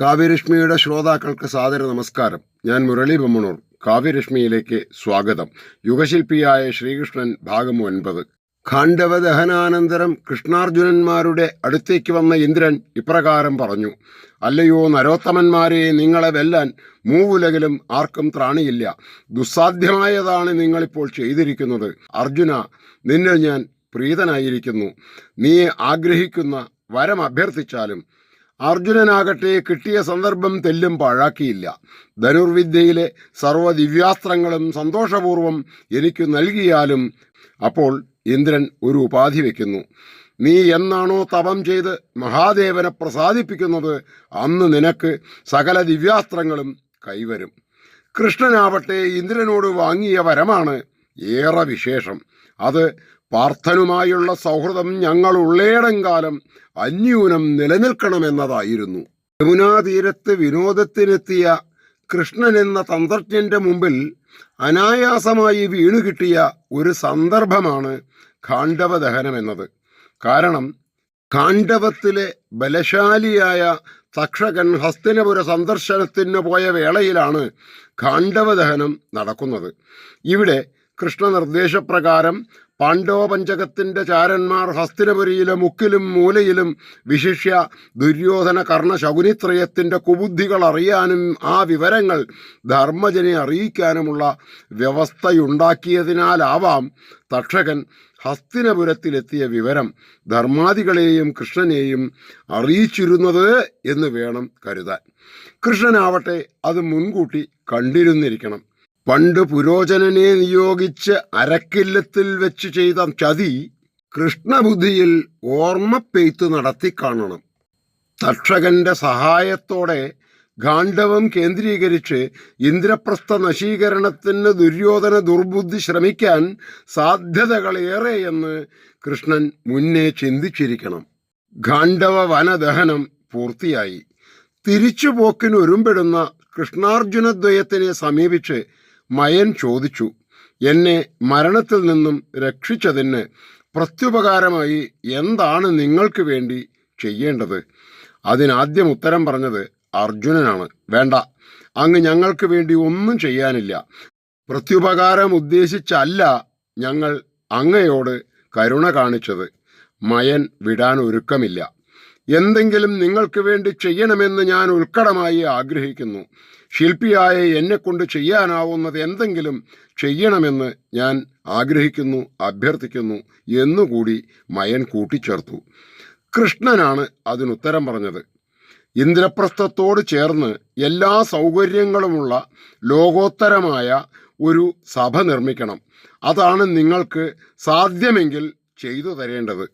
കാവ്യരശ്മിയുടെ ശ്രോതാക്കൾക്ക് സാദര നമസ്കാരം. ഞാൻ മുരളി ബമ്മണൂർ. കാവ്യരശ്മിയിലേക്ക് സ്വാഗതം. യുഗശില്പിയായ ശ്രീകൃഷ്ണൻ ഭാഗം ഒൻപത്. ഖാണ്ഡവദഹനാനന്തരം കൃഷ്ണാർജുനന്മാരുടെ അടുത്തേക്ക് വന്ന ഇന്ദ്രൻ ഇപ്രകാരം പറഞ്ഞു അല്ലയോ നരോത്തമന്മാരെ നിങ്ങളെ വെല്ലാൻ മൂവുലകിലും ആർക്കും ത്രാണിയില്ല. ദുസ്സാധ്യമായതാണ് നിങ്ങളിപ്പോൾ ചെയ്തിരിക്കുന്നത്. അർജുന നിന്നെ ഞാൻ പ്രീതനായിരിക്കുന്നു. നീ ആഗ്രഹിക്കുന്ന വരം അഭ്യർത്ഥിച്ചാലും അർജുനനാകട്ടെ കിട്ടിയ സന്ദർഭം തെല്ലും പാഴാക്കിയില്ല. ധനുർവിദ്യയിലെ സർവ ദിവ്യാസ്ത്രങ്ങളും സന്തോഷപൂർവം എനിക്ക് നൽകിയാലും അപ്പോൾ ഇന്ദ്രൻ ഒരു ഉപാധി വയ്ക്കുന്നു. നീ എന്നാണോ തപം ചെയ്ത് മഹാദേവനെ പ്രസാദിപ്പിക്കുന്നത് അന്ന് നിനക്ക് സകല ദിവ്യാസ്ത്രങ്ങളും കൈവരും. കൃഷ്ണനാവട്ടെ ഇന്ദ്രനോട് വാങ്ങിയ വരമാണ് ഏറെ വിശേഷം. അത് പാർത്ഥനുമായുള്ള സൗഹൃദം ഞങ്ങൾ ഉള്ളേടം കാലം അന്യൂനം നിലനിൽക്കണമെന്നതായിരുന്നു. യമുനാതീരത്ത് വിനോദത്തിനെത്തിയ കൃഷ്ണൻ എന്ന തന്ത്രജ്ഞന്റെ മുമ്പിൽ അനായാസമായി വീണുകിട്ടിയ ഒരു സന്ദർഭമാണ് ഖാണ്ഡവ എന്നത് കാരണം ഖാണ്ഡവത്തിലെ ബലശാലിയായ തക്ഷകൻ ഹസ്തിനപുര സന്ദർശനത്തിന് പോയ വേളയിലാണ് ഖാണ്ഡവദഹനം നടക്കുന്നത്. ഇവിടെ കൃഷ്ണ നിർദ്ദേശപ്രകാരം പാണ്ഡവപഞ്ചകത്തിന്റെ ചാരന്മാർ ഹസ്തിനപുരിയിലെ മുക്കിലും മൂലയിലും വിശിഷ്യ ദുര്യോധന കർണ ശകുനിത്രയത്തിന്റെ കുബുദ്ധികൾ അറിയാനും ആ വിവരങ്ങൾ ധർമ്മജനെ അറിയിക്കാനുമുള്ള വ്യവസ്ഥയുണ്ടാക്കിയതിനാലാവാം തക്ഷകൻ ഹസ്തിനപുരത്തിലെത്തിയ വിവരം ധർമാദികളെയും കൃഷ്ണനെയും അറിയിച്ചിരുന്നത് എന്ന് വേണം കരുതാൻ. കൃഷ്ണനാവട്ടെ അത് മുൻകൂട്ടി കണ്ടിരുന്നിരിക്കണം. പണ്ട് പുരോചനനെ നിയോഗിച്ച് അരക്കില്ലത്തിൽ വെച്ച് ചെയ്ത ചതി കൃഷ്ണബുദ്ധിയിൽ ഓർമ്മപ്പെയ്ത്ത് നടത്തി കാണണം. തക്ഷകന്റെ സഹായത്തോടെ ഗാണ്ഡവം കേന്ദ്രീകരിച്ച് ഇന്ദ്രപ്രസ്ഥ നശീകരണത്തിന് ദുര്യോധന ദുർബുദ്ധി ശ്രമിക്കാൻ സാധ്യതകളേറെയെന്ന് കൃഷ്ണൻ മുന്നേ ചിന്തിച്ചിരിക്കണം. ഗാണ്ഡവ വനദഹനം പൂർത്തിയായി. തിരിച്ചുപോക്കിന് ഒരുമ്പെടുന്ന കൃഷ്ണാർജുനദ്വയത്തിനെ സമീപിച്ച് മയൻ ചോദിച്ചു എന്നെ മരണത്തിൽ നിന്നും രക്ഷിച്ചതിന് പ്രത്യുപകാരമായി എന്താണ് നിങ്ങൾക്ക് വേണ്ടി ചെയ്യേണ്ടത്? അതിനാദ്യം ഉത്തരം പറഞ്ഞത് അർജുനനാണ്. വേണ്ട അങ്ങ് ഞങ്ങൾക്ക് വേണ്ടി ഒന്നും ചെയ്യാനില്ല. പ്രത്യുപകാരം ഉദ്ദേശിച്ചല്ല ഞങ്ങൾ അങ്ങയോട് കരുണ കാണിച്ചത്. മയൻ വിടാൻ ഒരുക്കമില്ല. എന്തെങ്കിലും നിങ്ങൾക്ക് വേണ്ടി ചെയ്യണമെന്ന് ഞാൻ ഉൾക്കടമായി ആഗ്രഹിക്കുന്നു. ശില്പിയായ എന്നെക്കൊണ്ട് ചെയ്യാനാവുന്നത് എന്തെങ്കിലും ചെയ്യണമെന്ന് ഞാൻ ആഗ്രഹിക്കുന്നു അഭ്യർത്ഥിക്കുന്നു എന്നുകൂടി മയൻ കൂട്ടിച്ചേർത്തു. കൃഷ്ണനാണ് അതിനുത്തരം പറഞ്ഞത്. ഇന്ദ്രപ്രസ്ഥത്തോട് ചേർന്ന് എല്ലാ സൗകര്യങ്ങളുമുള്ള ലോകോത്തരമായ ഒരു സഭ നിർമ്മിക്കണം. അതാണ് നിങ്ങൾക്ക് സാധ്യമെങ്കിൽ ചെയ്തു തരേണ്ടത്.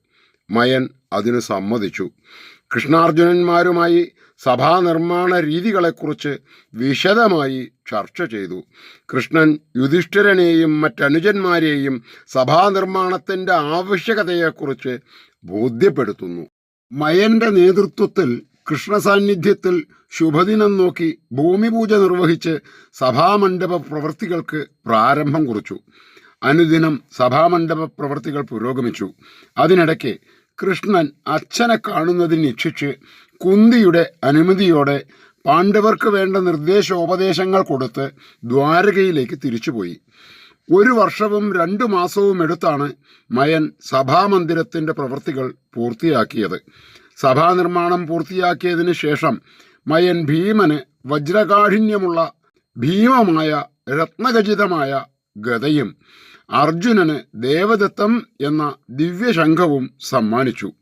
മയൻ അതിന് സമ്മതിച്ചു. കൃഷ്ണാർജുനന്മാരുമായി സഭാനിർമ്മാണ രീതികളെക്കുറിച്ച് വിശദമായി ചർച്ച ചെയ്തു. കൃഷ്ണൻ യുധിഷ്ഠിരനെയും മറ്റനുജന്മാരെയും സഭാനിർമ്മാണത്തിന്റെ ആവശ്യകതയെക്കുറിച്ച് ബോധ്യപ്പെടുത്തുന്നു. മയന്റെ നേതൃത്വത്തിൽ കൃഷ്ണസാന്നിധ്യത്തിൽ ശുഭദിനം നോക്കി ഭൂമിപൂജ നിർവഹിച്ച് സഭാമണ്ഡപ പ്രവൃത്തികൾക്ക് പ്രാരംഭം കുറിച്ചു. അനുദിനം സഭാമണ്ഡപ പ്രവൃത്തികൾ പുരോഗമിച്ചു. അതിനിടയ്ക്ക് കൃഷ്ണൻ അച്ഛനെ കാണുന്നതിന് ഇച്ഛിച്ച് കുന്തിയുടെ അനുമതിയോടെ പാണ്ഡവർക്ക് വേണ്ട നിർദ്ദേശോപദേശങ്ങൾ കൊടുത്ത് ദ്വാരകയിലേക്ക് തിരിച്ചുപോയി. ഒരു വർഷവും രണ്ടു മാസവും എടുത്താണ് മയൻ സഭാമന്ദിരത്തിന്റെ പ്രവൃത്തികൾ പൂർത്തിയാക്കിയത്. സഭാനിർമ്മാണം പൂർത്തിയാക്കിയതിന് ശേഷം മയൻ ഭീമന് വജ്രകാഠിന്യമുള്ള ഭീമമായ രത്നഖചിതമായ ഗതയും അർജുനന് ദേവദത്തം എന്ന ദിവ്യശംഖവും സമ്മാനിച്ചു.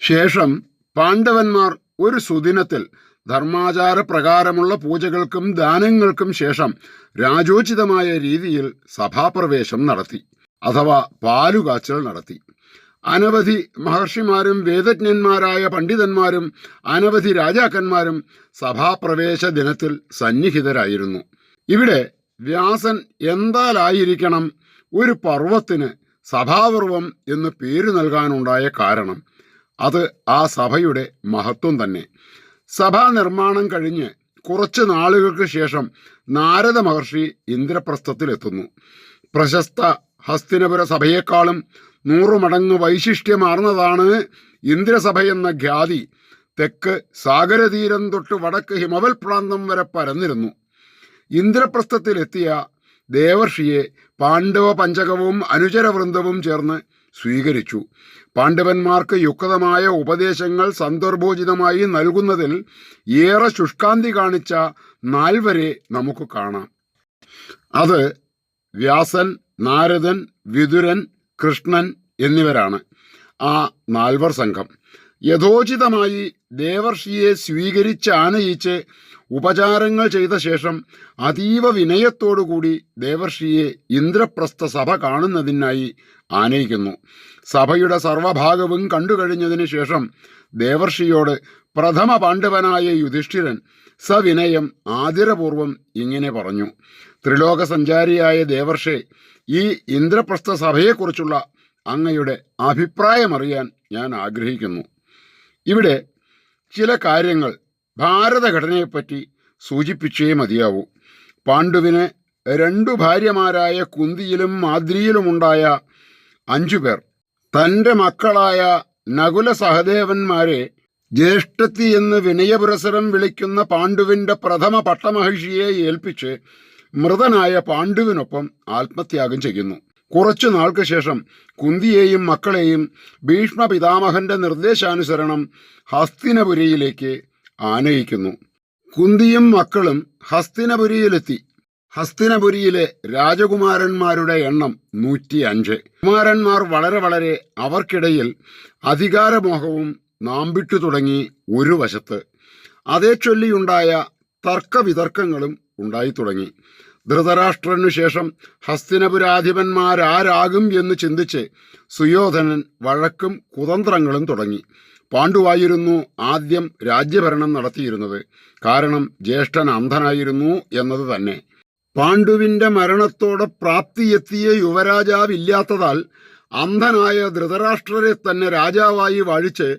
ശേഷം പാണ്ഡവന്മാർ ഒരു സുദിനത്തിൽ ധർമാചാര പ്രകാരമുള്ള പൂജകൾക്കും ദാനങ്ങൾക്കും ശേഷം രാജോചിതമായ രീതിയിൽ സഭാപ്രവേശം നടത്തി അഥവാ പാലുകാച്ചൽ നടത്തി. അനവധി മഹർഷിമാരും വേദജ്ഞന്മാരായ പണ്ഡിതന്മാരും അനവധി രാജാക്കന്മാരും സഭാപ്രവേശ ദിനത്തിൽ സന്നിഹിതരായിരുന്നു. ഇവിടെ വ്യാസൻ എന്താലായിരിക്കണം? ഒരു പർവത്തിന് സഭാപർവം എന്ന് പേര് നൽകാനുണ്ടായ കാരണം അത് ആ സഭയുടെ മഹത്വം തന്നെ. സഭാ നിർമ്മാണം കഴിഞ്ഞ് കുറച്ച് നാളുകൾക്ക് ശേഷം നാരദ മഹർഷി ഇന്ദ്രപ്രസ്ഥത്തിലെത്തുന്നു. പ്രശസ്ത ഹസ്തിനപുര സഭയെക്കാളും നൂറു മടങ്ങ് വൈശിഷ്ട്യമാർന്നതാണ് ഇന്ദ്രസഭയെന്ന ഖ്യാതി. തെക്ക് സാഗരതീരം തൊട്ട് വടക്ക് ഹിമവൽ പ്രാന്തം വരെ പരന്നിരുന്നു. ഇന്ദ്രപ്രസ്ഥത്തിലെത്തിയ ദേവർഷിയെ പാണ്ഡവ പഞ്ചകവും അനുചരവൃന്ദവും ചേർന്ന് സ്വീകരിച്ചു. പാണ്ഡവന്മാർക്ക് യുക്തമായ ഉപദേശങ്ങൾ സന്ദർഭോചിതമായി നൽകുന്നതിൽ ഏറെ ശുഷ്കാന്തി കാണിച്ച നാൽവരെ നമുക്ക് കാണാം. അത് വ്യാസൻ നാരദൻ വിതുരൻ കൃഷ്ണൻ എന്നിവരാണ്. ആ നാൽവർ സംഘം. യഥോചിതമായി ദേവർഷിയെ സ്വീകരിച്ച് ആനയിച്ച് ഉപചാരങ്ങൾ ചെയ്ത ശേഷം അതീവ വിനയത്തോടുകൂടി ദേവർഷിയെ ഇന്ദ്രപ്രസ്ഥ സഭ കാണുന്നതിനായി ആനയിക്കുന്നു. സഭയുടെ സർവഭാഗവും കണ്ടുകഴിഞ്ഞതിന് ശേഷം ദേവർഷിയോട് പ്രഥമ പാണ്ഡവനായ യുധിഷ്ഠിരൻ സവിനയം ആതിരപൂർവം ഇങ്ങനെ പറഞ്ഞു. ത്രിലോക സഞ്ചാരിയായ ദേവർഷെ ഈ ഇന്ദ്രപ്രസ്ഥ സഭയെക്കുറിച്ചുള്ള അങ്ങയുടെ അഭിപ്രായമറിയാൻ ഞാൻ ആഗ്രഹിക്കുന്നു. ഇവിടെ ചില കാര്യങ്ങൾ ഭാരതഘടനയെപ്പറ്റി സൂചിപ്പിച്ചേ മതിയാവൂ. പാണ്ഡുവിന് രണ്ടു ഭാര്യമാരായ കുന്തിയിലും മാദ്രിയിലുമുണ്ടായ അഞ്ചു പേർ. തന്റെ മക്കളായ നകുല സഹദേവന്മാരെ ജ്യേഷ്ഠത്തി എന്ന് വിനയപുരസരം വിളിക്കുന്ന പാണ്ഡുവിന്റെ പ്രഥമ പട്ടമഹർഷിയെ ഏൽപ്പിച്ച് മൃതനായ പാണ്ഡുവിനൊപ്പം ആത്മത്യാഗം ചെയ്യുന്നു. കുറച്ചു നാൾക്ക് ശേഷം കുന്തിയെയും മക്കളെയും ഭീഷ്മ പിതാമഹന്റെ നിർദ്ദേശാനുസരണം ഹസ്തിനപുരിയിലേക്ക് ആനയിക്കുന്നു. കുന്തിയും മക്കളും ഹസ്തിനപുരിയിലെത്തി. ഹസ്തിനപുരിയിലെ രാജകുമാരന്മാരുടെ എണ്ണം നൂറ്റി അഞ്ച് കുമാരന്മാർ വളരെ വളരെ അവർക്കിടയിൽ അധികാരമോഹവും നാമ്പിട്ടു തുടങ്ങി ഒരു വശത്ത്. അതേ ചൊല്ലിയുണ്ടായ തർക്കവിതർക്കങ്ങളും ഉണ്ടായി തുടങ്ങി ധൃതരാഷ്ട്രനു ശേഷം ഹസ്തിനപുരാധിപന്മാരാരാകും എന്ന് ചിന്തിച്ച് സുയോധനൻ വഴക്കും കുതന്ത്രങ്ങളും തുടങ്ങി. പാണ്ഡുവായിരുന്നു ആദ്യം രാജ്യഭരണം നടത്തിയിരുന്നത്. കാരണം ജ്യേഷ്ഠൻ അന്ധനായിരുന്നു എന്നത് തന്നെ. പാണ്ഡുവിന്റെ മരണത്തോടെ പ്രാപ്തിയെത്തിയ യുവരാജാവ് യുവരാജാവില്ലാത്തതാൽ അന്ധനായ ധൃതരാഷ്ട്രരെ തന്നെ രാജാവായി വാഴിച്ച്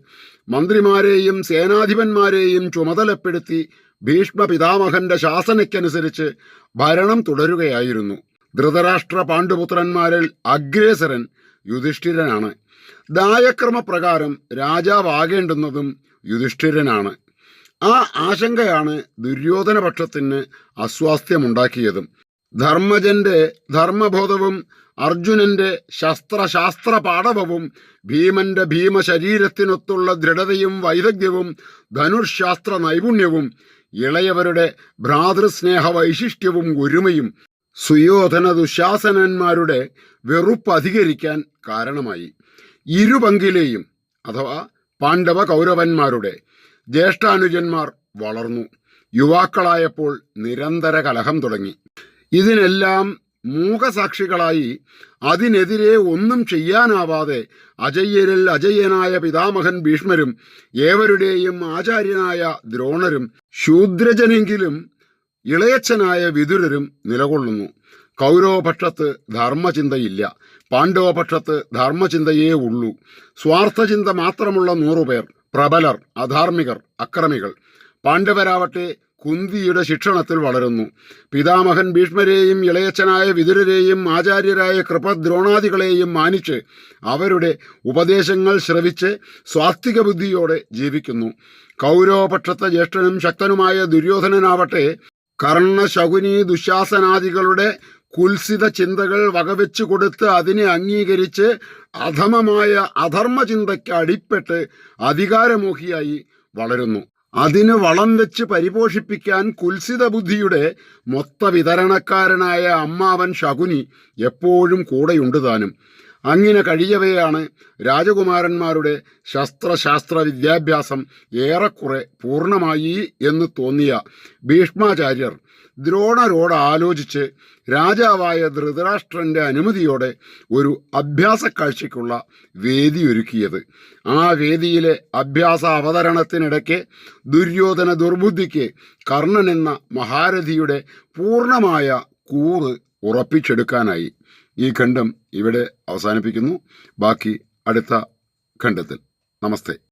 മന്ത്രിമാരെയും സേനാധിപന്മാരെയും ചുമതലപ്പെടുത്തി ഭീഷ്മ പിതാമഹന്റെ ശാസനയ്ക്കനുസരിച്ച് ഭരണം തുടരുകയായിരുന്നു. ധൃതരാഷ്ട്ര പാണ്ഡുപുത്രന്മാരിൽ അഗ്രേസരൻ യുധിഷ്ഠിരനാണ്. ദായക്രമപ്രകാരം രാജാവാകേണ്ടുന്നതും യുധിഷ്ഠിരനാണ്. ആ ആശങ്കയാണ് ദുര്യോധനപക്ഷത്തിന് അസ്വാസ്ഥ്യമുണ്ടാക്കിയതും. ധർമ്മജന്റെ ധർമ്മബോധവും അർജുനന്റെ ശസ്ത്രശാസ്ത്ര പാടവവും ഭീമന്റെ ഭീമശരീരത്തിനൊത്തുള്ള ദൃഢതയും വൈദഗ്ധ്യവും ധനുർശാസ്ത്ര നൈപുണ്യവും ഇളയവരുടെ ഭ്രാതൃസ്നേഹ വൈശിഷ്ട്യവും ഒരുമയും സുയോധന ദുശാസനന്മാരുടെ വെറുപ്പ് അധികരിക്കാൻ കാരണമായി. ഇരുപങ്കിലെയും അഥവാ പാണ്ഡവ കൗരവന്മാരുടെ ജ്യേഷ്ഠാനുജന്മാർ വളർന്നു. യുവാക്കളായപ്പോൾ നിരന്തര കലഹം തുടങ്ങി. ഇതിനെല്ലാം മൂകസാക്ഷികളായി അതിനെതിരെ ഒന്നും ചെയ്യാനാവാതെ അജയ്യരിൽ അജയ്യനായ പിതാമഹൻ ഭീഷ്മരും ഏവരുടെയും ആചാര്യനായ ദ്രോണരും ശൂദ്രജനെങ്കിലും ഇളയച്ചനായ വിതുരരും നിലകൊള്ളുന്നു. കൗരവപക്ഷത്ത് ധർമ്മചിന്തയില്ല. പാണ്ഡവപക്ഷത്ത് ധർമ്മചിന്തയേ ഉള്ളൂ. സ്വാർത്ഥചിന്ത മാത്രമുള്ള നൂറുപേർ പ്രബലർ അധാർമികർ അക്രമികൾ. പാണ്ഡവരാവട്ടെ കുന്തിയുടെ ശിക്ഷണത്തിൽ വളരുന്നു. പിതാമഹൻ ഭീഷ്മരെയും ഇളയച്ചനായ വിതുരരെയും ആചാര്യരായ കൃപദ്രോണാദികളെയും മാനിച്ച് അവരുടെ ഉപദേശങ്ങൾ ശ്രവിച്ച് സ്വാത്വിക ബുദ്ധിയോടെ ജീവിക്കുന്നു. കൗരവപക്ഷത്തെ ജ്യേഷ്ഠനും ശക്തനുമായ ദുര്യോധനനാവട്ടെ കർണ ശകുനി ദുശാസനാദികളുടെ കുൽസിത ചിന്തകൾ വകവെച്ചു കൊടുത്ത് അതിനെ അംഗീകരിച്ച് അധമമായ അധർമ്മ ചിന്തയ്ക്ക് അടിപ്പെട്ട് അധികാരമോഹിയായി വളരുന്നു. അതിന് വളം വെച്ച് പരിപോഷിപ്പിക്കാൻ കുൽസിത ബുദ്ധിയുടെ മൊത്ത വിതരണക്കാരനായ അമ്മാവൻ ശകുനി എപ്പോഴും കൂടെയുണ്ട് താനും. അങ്ങനെ കഴിയവെയാണ് രാജകുമാരന്മാരുടെ ശസ്ത്രശാസ്ത്ര വിദ്യാഭ്യാസം ഏറെക്കുറെ പൂർണമായി എന്ന് തോന്നിയ ഭീഷ്മാചാര്യർ. ദ്രോണരോട് ആലോചിച്ച് രാജാവായ ധൃതരാഷ്ട്രന്റെ അനുമതിയോടെ ഒരു അഭ്യാസ കാഴ്ചയ്ക്കുള്ള വേദി ഒരുക്കിയത്. ആ വേദിയിലെ അഭ്യാസ അവതരണത്തിനിടയ്ക്ക് ദുര്യോധന ദുർബുദ്ധിക്ക് കർണൻ എന്ന മഹാരഥിയുടെ പൂർണമായ കൂറ് ഉറപ്പിച്ചെടുക്കാനായി. ഈ ഖണ്ഡം ഇവിടെ അവസാനിപ്പിക്കുന്നു. ബാക്കി അടുത്ത ഖണ്ഡത്തിൽ. നമസ്തേ.